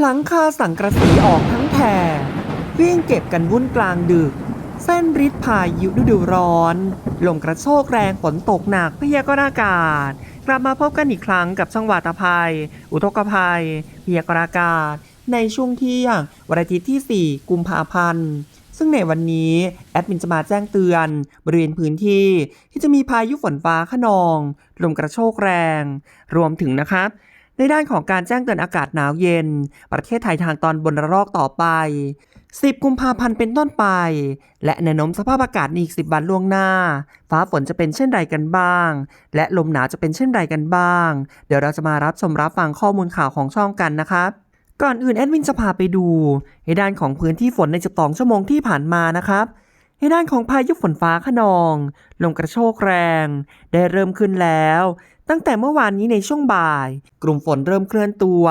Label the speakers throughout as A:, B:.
A: หลังคาสังกระสีออกทั้งแถบวิ่งเก็บกันวุ่นกลางดึก เส้นริดพายุฤดูร้อน ลมกระโชกแรงฝนตกหนักพยากรณ์อากาศ กลับมาพบกันอีกครั้งกับช่องวาตภัย อุทกภัย พยากรณ์อากาศ ในช่วงเที่ยงวันอาทิตย์ที่ 4 กุมภาพันธ์ ซึ่งในวันนี้แอดมินจะมาแจ้งเตือน บริเวณพื้นที่ที่จะมีพายุฝนฟ้าขนอง ลมกระโชกแรง รวมถึงนะครับ ในด้านของการแจ้งเตือนอากาศหนาวเย็น ประเทศไทยทางตอนบนระลอกต่อไป 10 กุมภาพันธ์เป็นต้นไป และแนวโน้มสภาพอากาศในอีก 10 วันล่วงหน้า ฟ้าฝนจะเป็นเช่นไรกันบ้าง และลมหนาวจะเป็นเช่นไรกันบ้าง เดี๋ยวเราจะมารับชมรับฟังข้อมูลข่าวของช่องกันนะครับก่อนอื่นแอดมินจะพาไปดูในด้านของพื้นที่ฝนใน12ชั่วโมงที่ผ่านมานะครับในด้านของพายุฝนฟ้าขนอง ลมกระโชกแรง ได้เริ่มขึ้นแล้ว ตั้งแต่เมื่อวานนี้ในช่วงบ่าย กลุ่มฝนเริ่มเคลื่อนตัว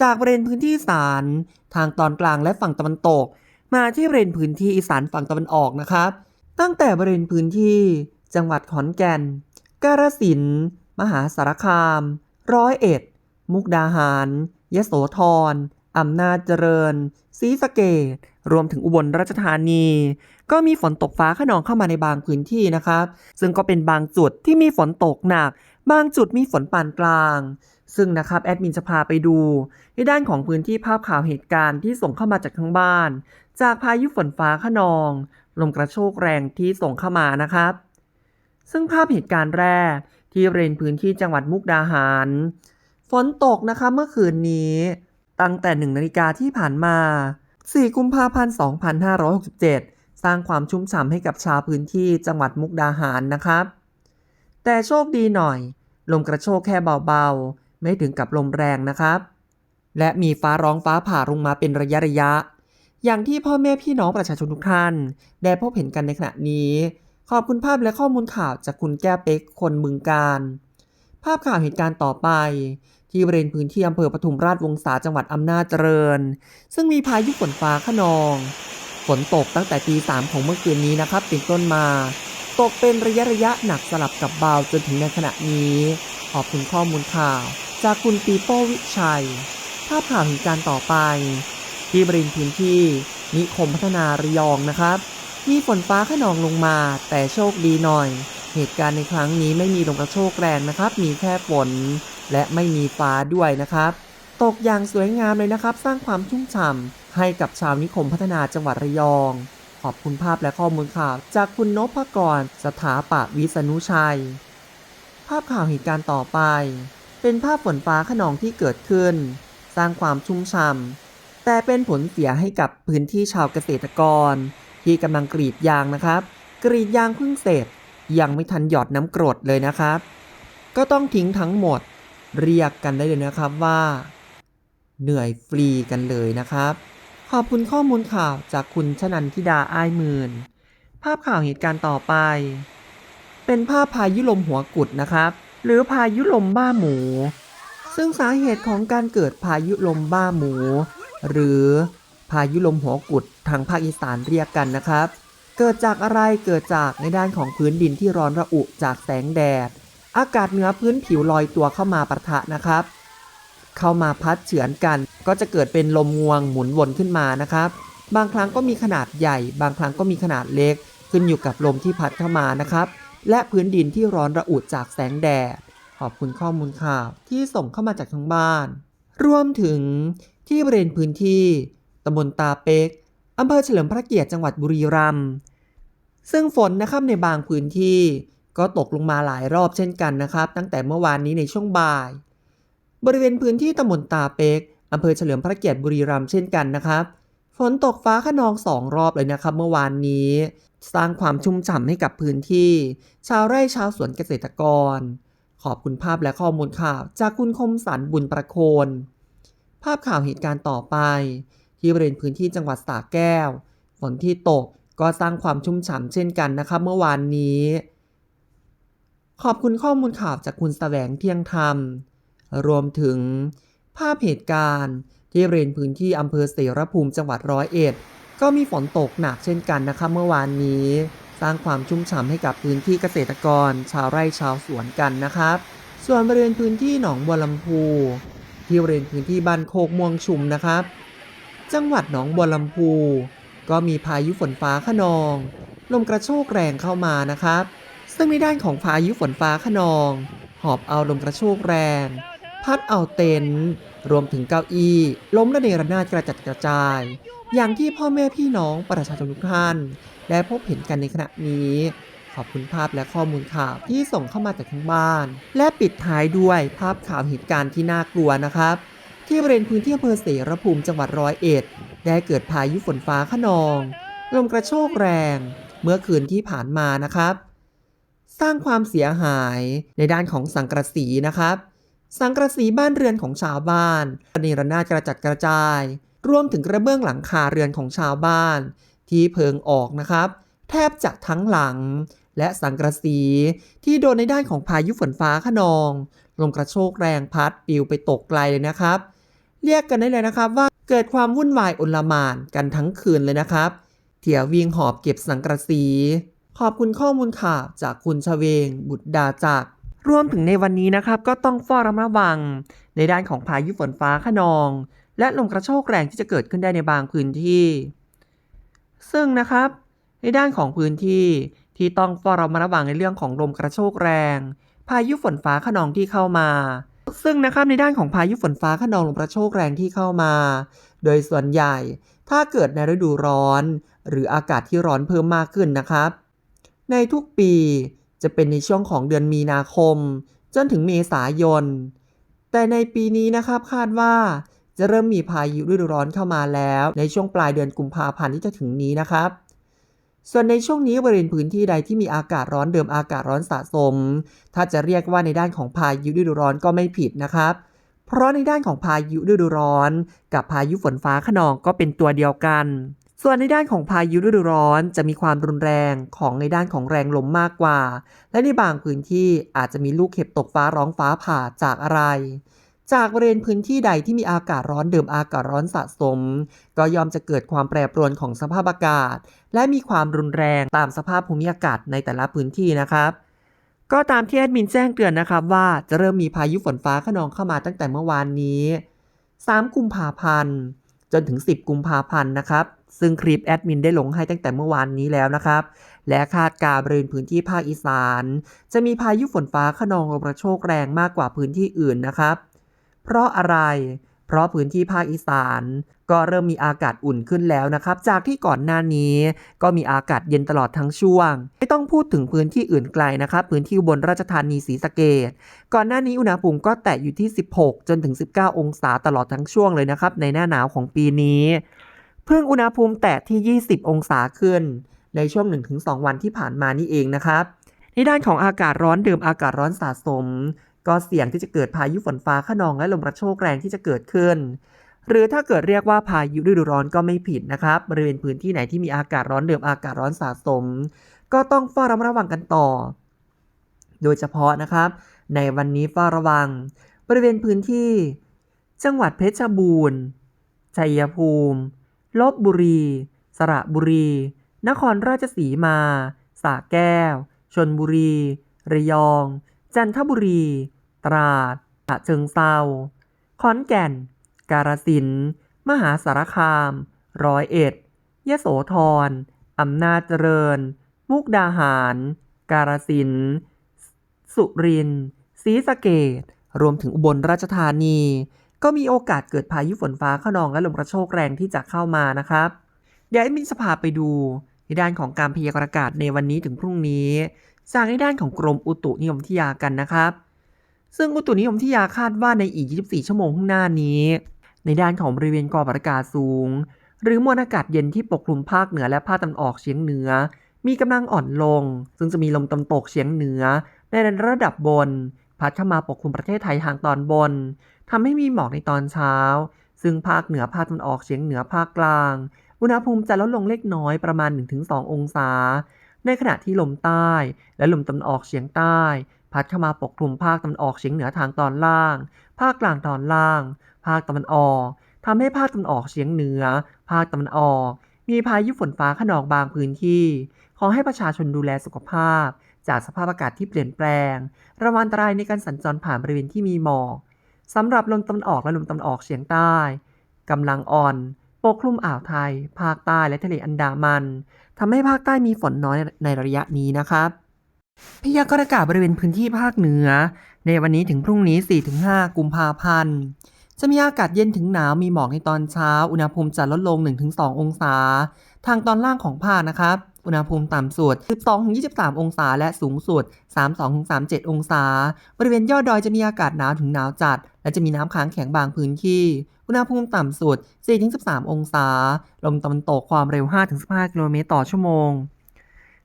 A: จากบริเวณพื้นที่อีสานทางตอนกลางและฝั่งตะวันตก มาที่บริเวณพื้นที่อีสานฝั่งตะวันออกนะครับ ตั้งแต่บริเวณพื้นที่ จังหวัดขอนแก่น กาฬสินธุ์มหาสารคาม ร้อยเอ็ด มุกดาหาร ยโสธรอำนาจเจริญศรีสะเกดรวมถึงอุบลราชธานี ก็มีฝนตกฟ้าขนองเข้ามาในบางพื้นที่นะครับ ซึ่งก็เป็นบางจุดที่มีฝนตกหนัก บางจุดมีฝนปานกลาง ซึ่งนะครับแอดมินจะพาไปดู ในด้านของพื้นที่ภาพข่าวเหตุการณ์ที่ส่งเข้ามาจากทางบ้าน จากพายุฝนฟ้าขนอง ลมกระโชกแรงที่ส่งเข้ามานะครับ ซึ่งภาพเหตุการณ์แรกที่บริเวณพื้นที่จังหวัดมุกดาหาร ฝนตกนะคะเมื่อคืนนี้ ตั้งแต่หนึ่งนาฬิกาที่ผ่านมา 4 กุมภาพันธ์ 2567 สร้างความชุ่มฉ่ำให้กับชาวพื้นที่จังหวัดมุกดาหารนะครับ แต่โชคดีหน่อย ลมกระโชกแค่เบาๆ ไม่ถึงกับลมแรงนะครับ และมีฟ้าร้องฟ้าผ่าลงมาเป็นระยะระยะ อย่างที่พ่อแม่พี่น้องประชาชนทุกท่าน ได้พบเห็นกันในขณะนี้ ขอบคุณภาพและข้อมูลข่าวจากคุณแก้เป็กคนบึงการ ภาพข่าวเหตุการณ์ต่อไป ที่บริเวณพื้นที่อำเภอปทุมราชวงศาจังหวัดอำนาจเจริญ ซึ่งมีพายุฝนฟ้าขนอง ฝนตกตั้งแต่ตีสามของเมื่อคืนนี้นะครับเป็นต้นมา ตกเป็นระยะระยะหนักสลับกับเบาจนถึงในขณะนี้ ขอบคุณข้อมูลข่าว จากคุณปีโป้วิชัย ภาพข่าวเหตุการณ์ต่อไป ที่บริเวณพื้นที่ นิคมพัฒนาระยองนะครับ มีฝนฟ้าขนองลงมา แต่โชคดีหน่อย เหตุการณ์ในครั้งนี้ไม่มีลมกระโชกแรงนะครับ มีแค่ฝน และไม่มีฟ้าด้วยนะครับ ตกอย่างสวยงามเลยนะครับ สร้างความชุ่มฉ่ำให้กับชาวนิคมพัฒนาจังหวัดระยอง ขอบคุณภาพและข้อมูลข่าวจากคุณนพกร สถาปะวิษณุชัย ภาพข่าวเหตุการณ์ต่อไป เป็นภาพฝนฟ้าขนองที่เกิดขึ้น สร้างความชุ่มฉ่ำแต่เป็นผลเสียให้กับพื้นที่ชาวเกษตรกร ที่กำลังกรีดยางนะครับ กรีดยางเพิ่งเสร็จ ยังไม่ทันหยอดน้ำกรดเลยนะครับ ก็ต้องทิ้งทั้งหมด เรียกกันได้เลยนะครับว่า เหนื่อยฟรีกันเลยนะครับ ขอบคุณข้อมูลข่าวจากคุณชนันทิดาอ้ายหมื่น ภาพข่าวเหตุการณ์ต่อไป เป็นภาพพายุลมหัวกุดนะครับ หรือพายุลมบ้าหมู ซึ่งสาเหตุของการเกิดพายุลมบ้าหมู หรือพายุลมหัวกุดทางภาคอีสานเรียกกันนะครับ เกิดจากอะไรเกิดจากในด้านของพื้นดินที่ร้อนระอุจากแสงแดด อากาศเหนือพื้นผิวลอยตัวเข้ามาปะทะนะครับ เข้ามาพัดเฉือนกัน ก็จะเกิดเป็นลมงวงหมุนวนขึ้นมานะครับ บางครั้งก็มีขนาดใหญ่ บางครั้งก็มีขนาดเล็ก ขึ้นอยู่กับลมที่พัดเข้ามานะครับ และพื้นดินที่ร้อนระอุจากแสงแดด ขอบคุณข้อมูลข่าวที่ส่งเข้ามาจากทางบ้าน รวมถึงที่บริเวณพื้นที่ตำบลตาเป็กอำเภอเฉลิมพระเกียรติจังหวัดบุรีรัมย์ซึ่งฝนนะครับในบางพื้นที่ก็ตกลงมาหลายรอบเช่นกันนะครับ ตั้งแต่เมื่อวานนี้ในช่วงบ่าย บริเวณพื้นที่ตำบลตาเปกอำเภอเฉลิมพระเกียรติบุรีรัมย์เช่นกันนะครับ ฝนตกฟ้าขนองสองรอบเลยนะครับ เมื่อวานนี้ สร้างความชุ่มฉ่ำให้กับพื้นที่ ชาวไร่ชาวสวนเกษตรกร ขอบคุณภาพและข้อมูลข่าว จากคุณคมสันบุญประโคน ภาพข่าวเหตุการณ์ต่อไป ที่บริเวณพื้นที่จังหวัดสระแก้ว ฝนที่ตกก็สร้างความชุ่มฉ่ำเช่นกันนะครับ เมื่อวานนี้ ขอบคุณข้อมูลข่าวจากคุณแสวงเที่ยงธรรม รวมถึงภาพเหตุการณ์ที่บริเวณพื้นที่อำเภอเสรภูมิจังหวัดร้อยเอ็ด ก็มีฝนตกหนักเช่นกันนะครับเมื่อวานนี้ สร้างความชุ่มฉ่ำให้กับพื้นที่เกษตรกร ชาวไร่ชาวสวนกันนะครับ ส่วนบริเวณพื้นที่หนองบัวลำพูที่ที่บริเวณพื้นที่บ้านโคกม่วงชุมนะครับ จังหวัดหนองบัวลำพู ก็มีพายุฝนฟ้าขนอง ลมกระโชกแรงเข้ามานะครับ ซึ่งในด้านของพายุฝนฟ้าขนอง หอบเอาลมกระโชกแรง พัดเอาเต็นท์รวมถึงเก้าอี้ ล้มระเนระนาดกระจัดกระจาย อย่างที่พ่อแม่พี่น้องประชาชนทุกท่าน ได้พบเห็นกันในขณะนี้ ขอบคุณภาพและข้อมูลข่าวที่ส่งเข้ามาจากทั้งบ้าน และปิดท้ายด้วยภาพข่าวเหตุการณ์ที่น่ากลัวนะครับ ที่บริเวณพื้นที่อำเภอเสรภูมิจังหวัดร้อยเอ็ด ได้เกิดพายุฝนฟ้าขนองลมกระโชกแรง เมื่อคืนที่ผ่านมานะครับ สร้างความเสียหายในด้านของสังกะสีนะครับ สังกะสีบ้านเรือนของชาวบ้านระเนระนาดกระจัดกระจาย รวมถึงกระเบื้องหลังคาเรือนของชาวบ้าน ที่เพิงออกนะครับ แทบจะทั้งหลัง และสังกะสีที่โดนในด้านของพายุฝนฟ้าขนอง ลมกระโชกแรงพัดปลิวไปตกไกลเลยนะครับ เรียกกันได้เลยนะครับว่าเกิดความวุ่นวายอลมานกันทั้งคืนเลยนะครับ เถี่ยววิ่งหอบเก็บสังกะสี ขอบคุณข้อมูลข่าวจากคุณชเวง บุตรดาจัก รวมถึงในวันนี้นะครับก็ต้องเฝ้าระมัดระวัง ในด้านของพายุฝนฟ้าขนอง และลมกระโชกแรงที่จะเกิดขึ้นได้ในบางพื้นที่ ซึ่งนะครับ ในด้านของพื้นที่ที่ต้องเฝ้าระมัดระวังในเรื่องของลมกระโชกแรง พายุฝนฟ้าขนองที่เข้ามา ซึ่งนะครับในด้านของพายุฝนฟ้าขนองลมกระโชกแรงที่เข้ามา โดยส่วนใหญ่ถ้าเกิดในฤดูร้อน หรืออากาศที่ร้อนเพิ่มมากขึ้นนะครับ ในทุกปี จะเป็นในช่วงของเดือนมีนาคม จนถึงเมษายน แต่ในปีนี้นะครับคาดว่าจะเริ่มมีพายุฤดูร้อนเข้ามาแล้ว ในช่วงปลายเดือนกุมภาพันธ์ที่จะถึงนี้นะครับ ส่วนในช่วงนี้บริเวณพื้นที่ใดที่มีอากาศร้อนเดิมอากาศร้อนสะสม ถ้าจะเรียกว่าในด้านของพายุฤดูร้อนก็ไม่ผิดนะครับ เพราะในด้านของพายุฤดูร้อน กับพายุฝนฟ้าขนองก็เป็นตัวเดียวกัน ส่วนในด้านของพายุฤดูร้อนจะมีความรุนแรงของในด้านของแรงลมมากกว่า และในบางพื้นที่อาจจะมีลูกเห็บตกฟ้าร้องฟ้าผ่าจากอะไร จากบริเวณพื้นที่ใดที่มีอากาศร้อนเดิมอากาศร้อนสะสม ก็ยอมจะเกิดความแปรปรวนของสภาพอากาศ และมีความรุนแรงตามสภาพภูมิอากาศในแต่ละพื้นที่นะครับก็ตามที่แอดมินแจ้งเตือนนะครับว่าจะเริ่มมีพายุฝนฟ้าขนองเข้ามาตั้งแต่เมื่อวานนี้ 3 กุมภาพันธ์ จนถึง 10 กุมภาพันธ์นะครับ ซึ่งคลิปแอดมินได้ลงให้ตั้งแต่เมื่อวานนี้แล้วนะครับ และคาดการบริเวณพื้นที่ภาคอีสาน จะมีพายุฝนฟ้าขนองลมกระโชกแรงมากกว่าพื้นที่อื่นนะครับ เพราะอะไร เพราะพื้นที่ภาคอีสาน ก็เริ่มมีอากาศอุ่นขึ้นแล้วนะครับ จากที่ก่อนหน้านี้ ก็มีอากาศเย็นตลอดทั้งช่วง ไม่ต้องพูดถึงพื้นที่อื่นไกลนะครับ พื้นที่บนราชธานีศรีสะเกดก่อนหน้านี้อุณหภูมิก็แตะอยู่ที่ 16 จนถึง 19 องศาตลอดทั้งช่วงเลยนะครับ ในหน้าหนาวของปีนี้ เพิ่งอุณหภูมิแตะที่ 20 องศาขึ้น ในช่วง 1-2 วันที่ผ่านมานี่เองนะครับในด้านของอากาศร้อนเดิมอากาศร้อนสะสม ก็เสี่ยงที่จะเกิดพายุฝนฟ้าขนองและลมกระโชกแรงที่จะเกิดขึ้น หรือถ้าเกิดเรียกว่าพายุฤดูร้อนก็ไม่ผิดนะครับบริเวณพื้นที่ไหนที่มีอากาศร้อนเดิมอากาศร้อนสะสม ก็ต้องเฝ้าระมัดระวังกันต่อ โดยเฉพาะนะครับ ในวันนี้เฝ้าระวัง บริเวณพื้นที่ จังหวัดเพชรบูรณ์ชัยภูมิ ลบบุรี สระบุรี นครราชสีมาสระแก้ว ชนบุรี ระยอง จันทบุรี ตราดฉะเชิงเซาขอนแก่น กาฬสินธุ์มหาสารคาม ร้อยเอ็ด ยโสธร อำนาจเจริญ มุกดาหาร กาฬสินธุ์สุรินทร์ศรีสะเกดรวมถึงอุบลราชธานี ก็มีโอกาสเกิดพายุฝนฟ้าขนองและลมกระโชกแรงที่จะเข้ามานะครับเดี๋ยวแอดมินจะพาไปดูในด้านของการพยากรณ์อากาศในวันนี้ถึงพรุ่งนี้ จากในด้านของกรมอุตุนิยมวิทยากันนะครับ ซึ่งอุตุนิยมวิทยาคาดว่าในอีก 24 ชั่วโมงข้างหน้านี้ ในด้านของบริเวณกอบอากาศสูง หรือมวลอากาศเย็นที่ปกคลุมภาคเหนือและภาคตะวันออกเฉียงเหนือ มีกำลังอ่อนลง ซึ่งจะมีลมตะวันตกเฉียงเหนือ ในระดับบน พัดเข้ามาปกคลุมประเทศไทยทางตอนบน ทำให้มีหมอกในตอนเช้า ซึ่งภาคเหนือภาคตะวันออกเฉียงเหนือภาคกลาง อุณหภูมิจะลดลงเล็กน้อยประมาณ 1-2 องศา ในขณะที่ลมใต้และลมตะวันออกเฉียงใต้ พัดเข้ามาปกคลุมภาคตะวันออกเฉียงเหนือทางตอนล่าง ภาคกลางตอนล่าง ภาคตะวันออกทำให้ภาคตะวันออกเฉียงเหนือ ภาคตะวันออก มีพายุฝนฟ้าขนองบางพื้นที่ ขอให้ประชาชนดูแลสุขภาพ จากสภาพอากาศที่เปลี่ยนแปลง ระวังอันตรายในการสัญจรผ่านบริเวณที่มีหมอก สำหรับลมตะวันออกและลมตะวันออกเฉียงใต้กำลังอ่อนปกคลุมอ่าวไทย ภาคใต้และทะเลอันดามันทำให้ภาคใต้มีฝนน้อยในระยะนี้นะครับ พยากรณ์อากาศบริเวณพื้นที่ภาคเหนือ ในวันนี้ถึงพรุ่งนี้ 4-5 กุมภาพันธ์จะมีอากาศเย็นถึงหนาวมีหมอกในตอนเช้า อุณหภูมิจะลดลง 1-2 องศา ทางตอนล่างของภาคนะครับ อุณหภูมิต่ำสุด 12-23 องศา และสูงสุด 32-37 องศา บริเวณยอดดอยจะมีอากาศหนาวถึงหนาวจัด และจะมีน้ำค้างแข็งบางพื้นที่ อุณหภูมิต่ำสุด 4-13 องศา ลมตะวันตกความเร็ว 5-15 กิโลเมตรต่อชั่วโมง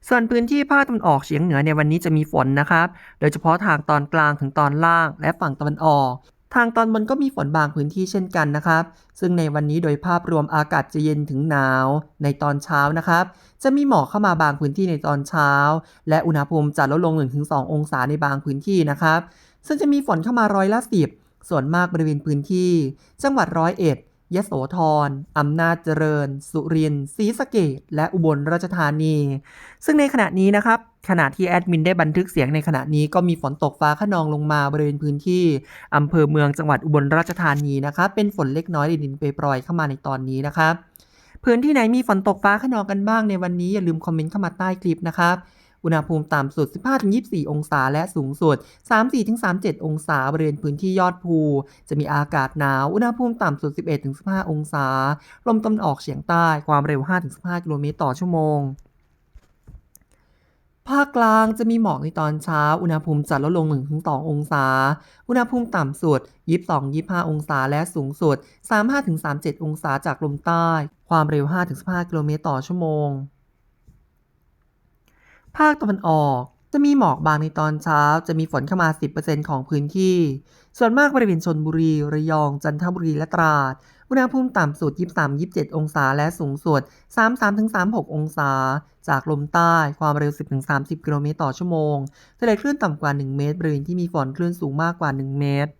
A: ส่วนพื้นที่ภาคตะวันออกเฉียงเหนือในวันนี้จะมีฝนนะครับ โดยเฉพาะทางตอนกลางถึงตอนล่างและฝั่งตะวันออก ทางตอนบนก็มีฝนบางพื้นที่เช่นกันนะครับ ซึ่งในวันนี้โดยภาพรวมอากาศจะเย็นถึงหนาว ในตอนเช้านะครับ จะมีหมอกเข้ามาบางพื้นที่ในตอนเช้า และอุณหภูมิจะลดลง 1-2 องศาในบางพื้นที่นะครับ ซึ่งจะมีฝนเข้ามาร้อยละสิบส่วนมากบริเวณพื้นที่ จังหวัดร้อยเอ็ดยโสธรอำนาจเจริญ สุรินทร์ศรีสะเกษและอุบลราชธานี ซึ่งในขณะนี้นะครับ ขณะที่แอดมินได้บันทึกเสียงในขณะนี้ก็มีฝนตกฟ้าขนองลงมาบริเวณพื้นที่อำเภอเมืองจังหวัดอุบลราชธานีนะครับเป็นฝนเล็กน้อยดินๆปรยเข้ามาในตอนนี้นะครับพื้นที่ไหนมีฝนตกฟ้าขนองกันบ้างในวันนี้อย่าลืมคอมเมนต์เข้ามาใต้คลิปนะครับอุณหภูมิต่ำสุด 15-24 องศา และสูงสุด 34-37 องศา บริเวณพื้นที่ยอดภู จะมีอากาศหนาว อุณหภูมิต่ำสุด 11-15 องศา ลมตะวันออกเฉียงใต้ ความเร็ว 5-15 กิโลเมตรต่อชั่วโมง ภาคกลางจะมีหมอกในตอนเช้า อุณหภูมิจะลดลง 1-2 องศา อุณหภูมิต่ำสุด 22-25 องศา และสูงสุด 35-37 องศาจากลมใต้ ความเร็ว 5-15 กิโลเมตรต่อชั่วโมง ภาคตะวันออกจะมีหมอกบางในตอนเช้า จะมีฝนเข้ามา 10%ของพื้นที่ ส่วนมากบริเวณชนบุรี ระยอง จันทบุรี และตราด อุณหภูมิต่ำสุด 23-27 องศา และสูงสุด 33-36 องศา จากลมใต้ ความเร็ว 10-30 กิโลเมตรต่อชั่วโมงทะเลคลื่นต่ำกว่า 1 เมตร บริเวณที่มีฝนคลื่นสูงมากกว่า 1 เมตร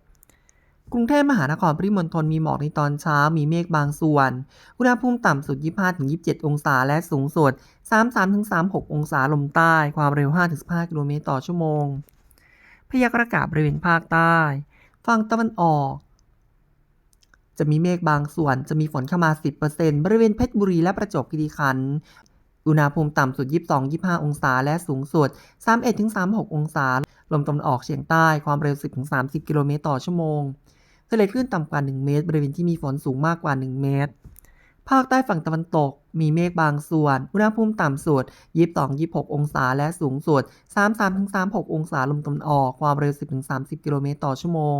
A: กรุงเทพมหานครปริมณฑลมีหมอกในตอนเช้า มีเมฆบางส่วน อุณหภูมิต่ำสุด 25-27 องศา และสูงสุด 33-36 องศาลมใต้ ความเร็ว 5-15 กิโลเมตรต่อชั่วโมง พยากรณ์อากาศบริเวณภาคใต้ ฝั่งตะวันออก จะมีเมฆบางส่วน จะมีฝนเข้ามา 10%บริเวณเพชรบุรีและประจวบคีรีขันธ์อุณหภูมิต่ำสุด 22-25 องศา และสูงสุด 31-36 องศา ลมตะวันออกเฉียงใต้ ความเร็ว 10-30 กิโลเมตรต่อชั่วโมงทะเลคลื่นต่ำกว่า 1 เมตร บริเวณที่มีฝนสูงมากกว่า 1 เมตร ภาคใต้ฝั่งตะวันตก มีเมฆบางส่วน อุณหภูมิต่ำสุด 22-26 องศา และสูงสุด 33-36 องศาลมตะวันออก ความเร็ว 10-30 กิโลเมตรต่อชั่วโมง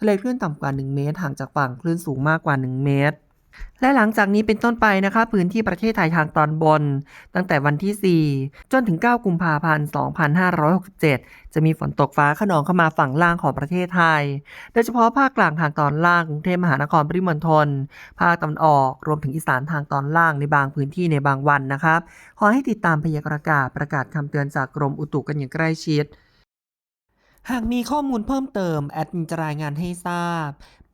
A: ทะเลคลื่นต่ำกว่า 1 เมตร ห่างจากฝั่งคลื่นสูงมากกว่า 1 เมตร และหลังจากนี้เป็นต้นไปนะคะพื้นที่ประเทศไทยทางตอนบน ตั้งแต่วันที่ 4 จนถึง 9 กุมภาพันธ์ 2567 จะมีฝนตกฟ้าขนองเข้ามาฝั่งล่างของประเทศไทย โดยเฉพาะภาคกลางทางตอนล่างกรุงเทพมหานครปริมณฑลภาคตะวันออกรวมถึงอีสานทางตอนล่างในบางพื้นที่ในบางวันนะครับ ขอให้ติดตามพยากรณ์อากาศประกาศคำเตือนจากกรมอุตุกันอย่างใกล้ชิดหากมีข้อมูลเพิ่มเติม แอดมินจะรายงานให้ทราบ